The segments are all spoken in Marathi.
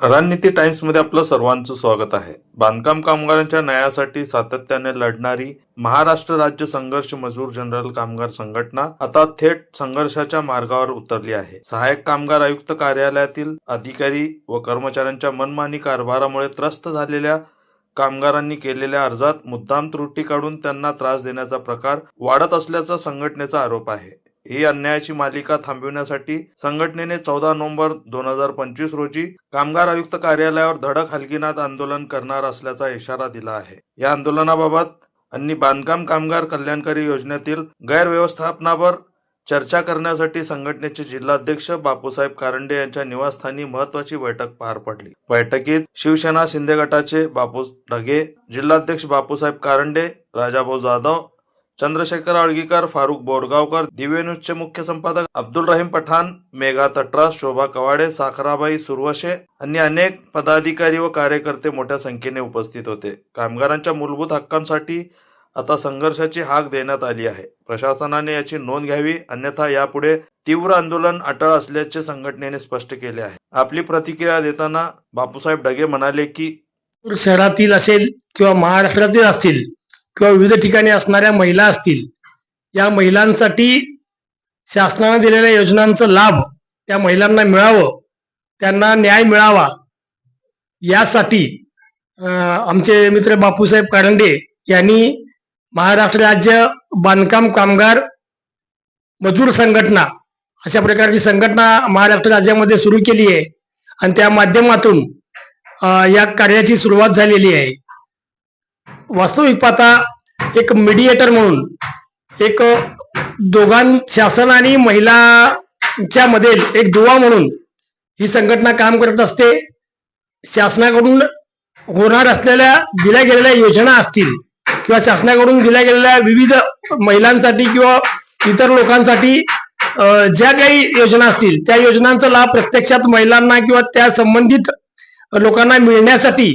रणनीती टाइम्समध्ये आपलं सर्वांचं स्वागत आहे. बांधकाम कामगारांच्या न्यायासाठी सातत्याने लढणारी महाराष्ट्र राज्य संघर्ष मजूर जनरल कामगार संघटना आता थेट संघर्षाच्या मार्गावर उतरली आहे. सहाय्यक कामगार आयुक्त कार्यालयातील अधिकारी व कर्मचाऱ्यांच्या मनमानी कारभारामुळे त्रस्त झालेल्या कामगारांनी केलेल्या अर्जात मुद्दाम त्रुटी काढून त्यांना त्रास देण्याचा प्रकार वाढत असल्याचा संघटनेचा आरोप आहे. ही अन्यायाची मालिका थांबविण्यासाठी संघटनेने चौदा नोव्हेंबर दोन हजार पंचवीस रोजी कामगार आयुक्त कार्यालयावर धडक हलगीनाथ आंदोलन करणार असल्याचा इशारा दिला आहे. या आंदोलनाबाबत आणि बांधकाम कामगार कल्याणकारी योजनेतील गैरव्यवस्थापनावर चर्चा करण्यासाठी संघटनेचे जिल्हाध्यक्ष बापूसाहेब कारंडे यांच्या निवासस्थानी महत्वाची बैठक पार पडली. बैठकीत शिवसेना शिंदे गटाचे बापू ढगे जिल्हाध्यक्ष बापूसाहेब कारंडे राजाभाऊ जाधव चंद्रशेखर आळगीकर फारुख बोरगावकर दिव्य न्यूजचे मुख्य संपादक अब्दुल रहीम पठाण मेघा तटरास शोभा कवाडे साखराबाई सुरवशे आणि अनेक पदाधिकारी व कार्यकर्ते मोठ्या संख्येने उपस्थित होते. कामगारांच्या मूलभूत हक्कांसाठी आता संघर्षाची हाक देण्यात आली आहे. प्रशासनाने याची नोंद घ्यावी अन्यथा यापुढे तीव्र आंदोलन अटळ असल्याचे संघटनेने स्पष्ट केले आहे. आपली प्रतिक्रिया देताना बापूसाहेब डगे म्हणाले की शहरातील असेल किंवा महाराष्ट्रातील असतील किंवा विविध ठिकाणी असणाऱ्या महिला असतील या महिलांसाठी शासनानं दिलेल्या योजनांचा लाभ त्या महिलांना मिळावं त्यांना न्याय मिळावा यासाठी आमचे मित्र बापूसाहेब कारंडे यांनी महाराष्ट्र राज्य बांधकाम कामगार मजूर संघटना अशा प्रकारची संघटना महाराष्ट्र राज्यामध्ये सुरू केली आहे. आणि त्या माध्यमातून या कार्याची सुरुवात झालेली आहे. वास्तविक पाहता एक मीडिएटर म्हणून एक दोघां शासन आणि महिलांच्या मधील एक दुवा म्हणून ही संघटना काम करत असते. शासनाकडून होणार असलेल्या दिल्या गेलेल्या योजना असतील किंवा शासनाकडून दिल्या गेलेल्या विविध महिलांसाठी किंवा इतर लोकांसाठी ज्या काही योजना असतील त्या योजनांचा लाभ प्रत्यक्षात महिलांना किंवा त्या संबंधित लोकांना मिळण्यासाठी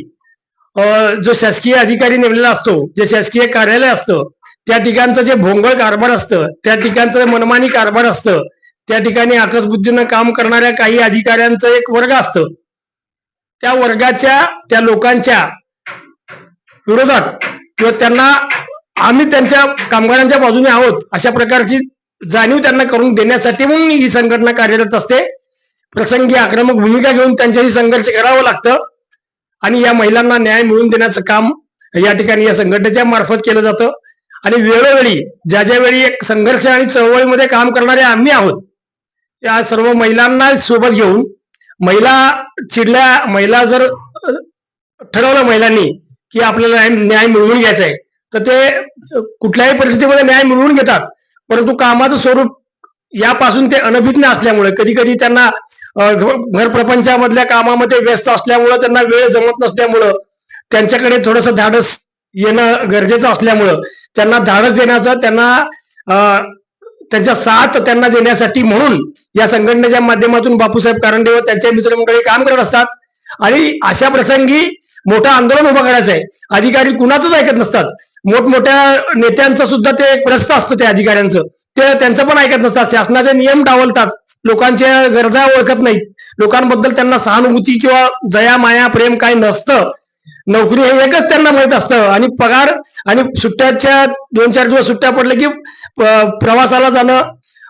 जो शासकीय अधिकारी नेमलेला असतो जे शासकीय कार्यालय असतं त्या ठिकाणचं जे भोंगळ कारभार असतं त्या ठिकाणचं मनमानी कारभार असतं त्या ठिकाणी आकसबुद्धीनं काम करणाऱ्या काही अधिकाऱ्यांचं एक वर्ग असतं. त्या वर्गाच्या त्या लोकांच्या विरोधात किंवा त्यांना आम्ही त्यांच्या कामगारांच्या बाजूने आहोत अशा प्रकारची जाणीव त्यांना करून देण्यासाठी म्हणून ही संघटना कार्यरत असते. प्रसंगी आक्रमक भूमिका घेऊन त्यांच्याशी संघर्ष करावं लागतं. आणि या महिलांना न्याय मिळवून देण्याचं काम या ठिकाणी या संघटनेच्या मार्फत केलं जातं. आणि वेळोवेळी ज्या ज्या वेळी एक संघर्ष आणि चळवळीमध्ये काम करणारे आम्ही आहोत या सर्व महिलांना सोबत घेऊन महिला चिडल्या महिला जर ठरवलं महिलांनी की आपल्याला न्याय- मिळवून घ्यायचा आहे तर ते कुठल्याही परिस्थितीमध्ये न्याय मिळवून घेतात. परंतु कामाचं स्वरूप यापासून ते अनभिज्ञ असल्यामुळे कधी कधी त्यांना घरप्रपंचामधल्या घर प्रपंचामधल्या कामामध्ये व्यस्त असल्यामुळं त्यांना वेळ जमत नसल्यामुळं त्यांच्याकडे थोडस धाडस येणं गरजेचं असल्यामुळं त्यांना धाडस देण्याचं त्यांना अ, त्यांच्या साथ त्यांना देण्यासाठी म्हणून या संघटनेच्या माध्यमातून बापूसाहेब कारंडे व त्यांच्या मित्रमंडळी काम करत असतात. आणि अशा प्रसंगी मोठं आंदोलन उभं करायचं आहे. अधिकारी कुणाचंच ऐकत नसतात. मोठमोठ्या नेत्यांचं सुद्धा ते एक प्रस्त असतं त्या अधिकाऱ्यांचं. ते त्यांचं पण ऐकत नसतात. शासनाचे नियम डावलतात. लोकांच्या गरजा ओळखत नाहीत. लोकांबद्दल त्यांना सहानुभूती किंवा दया माया प्रेम काय नसतं. नोकरी हे एकच त्यांना माहीत असतं. आणि पगार आणि सुट्ट्याच्या दोन चार दिवस सुट्ट्या पडल्या की प्रवासाला जाणं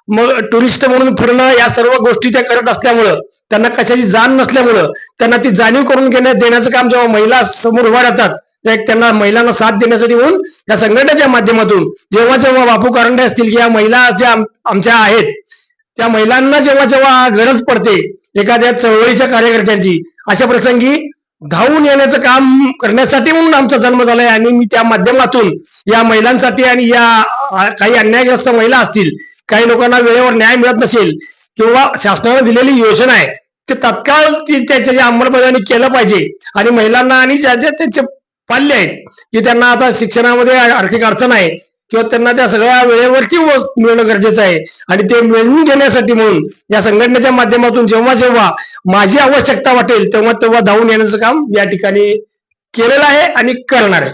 मग टुरिस्ट म्हणून फिरणं या सर्व गोष्टी त्या करत असल्यामुळं त्यांना कशाची जाण नसल्यामुळं त्यांना ती जाणीव करून घेण्यात देण्याचं काम जेव्हा महिला समोर उभा राहतात एक त्यांना महिलांना साथ देण्यासाठी म्हणून या संघटनेच्या माध्यमातून जेव्हा जेव्हा बापू कारंडे असतील की या महिला ज्या आमच्या आहेत त्या महिलांना जेव्हा जेव्हा गरज पडते एखाद्या चळवळीच्या कार्यकर्त्यांची अशा प्रसंगी धावून येण्याचं काम करण्यासाठी म्हणून आमचा जन्म झालाय आणि मी त्या माध्यमातून या महिलांसाठी आणि या काही अन्यायग्रस्त महिला असतील काही लोकांना वेळेवर न्याय मिळत नसेल किंवा शासनाने दिलेली योजना आहे ते तत्काळ ती त्याची अंमलबजावणी केलं पाहिजे आणि महिलांना आणि ज्या ज्या त्यांच्या पाल्य आहेत की त्यांना आता शिक्षणामध्ये आर्थिक अडचण आहे किंवा त्यांना त्या सगळ्या वेळेवरती व- मिळणं गरजेचं आहे. आणि ते मिळवून घेण्यासाठी म्हणून या संघटनेच्या माध्यमातून जेव्हा जेव्हा माझी आवश्यकता वाटेल तेव्हा तेव्हा धावून येण्याचं काम या ठिकाणी केलेलं आहे आणि करणार आहे.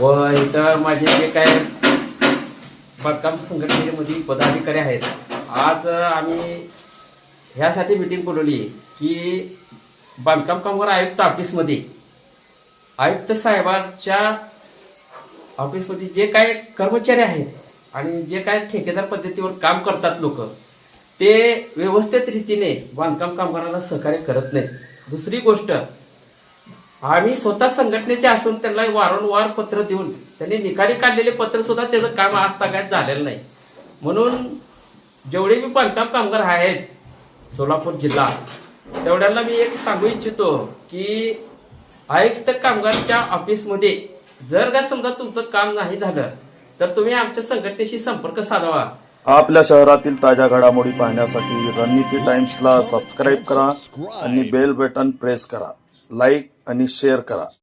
व इथं माझे जे काय बागकाम संघटनेमध्ये पदाधिकारी आहेत आज आम्ही ह्यासाठी मिटिंग बोलवली आहे की बांधकाम कामगार आयुक्त ऑफिसमध्ये आयुक्त साहेबांच्या ऑफिसमध्ये जे काय कर्मचारी आहेत आणि जे काय ठेकेदार पद्धतीवर काम करतात लोक ते व्यवस्थित रीतीने बांधकाम कामगारांना सहकार्य करत नाहीत. दुसरी गोष्ट आम्ही स्वतः संघटनेचे असून त्यांना वारंवार पत्र देऊन त्यांनी निकाली काढलेले पत्र सुद्धा त्याचं काम आज तागायत झालेलं नाही. म्हणून जेवढे मी बांधकाम कामगार आहेत सोलापूर जिल्हा तेवढ्यांना मी एक सांगू इच्छितो की आयुक्त कामगारच्या ऑफिसमध्ये जर का समजा तुमचं काम नाही झालं तर तुम्ही आमच्या संघटनेशी संपर्क साधावा. आपल्या शहरातील ताज्या घडामोडी पाहण्यासाठी रणनीती टाइम्सला सबस्क्राईब करा आणि बेल बटन प्रेस करा. लाईक आणि शेअर करा.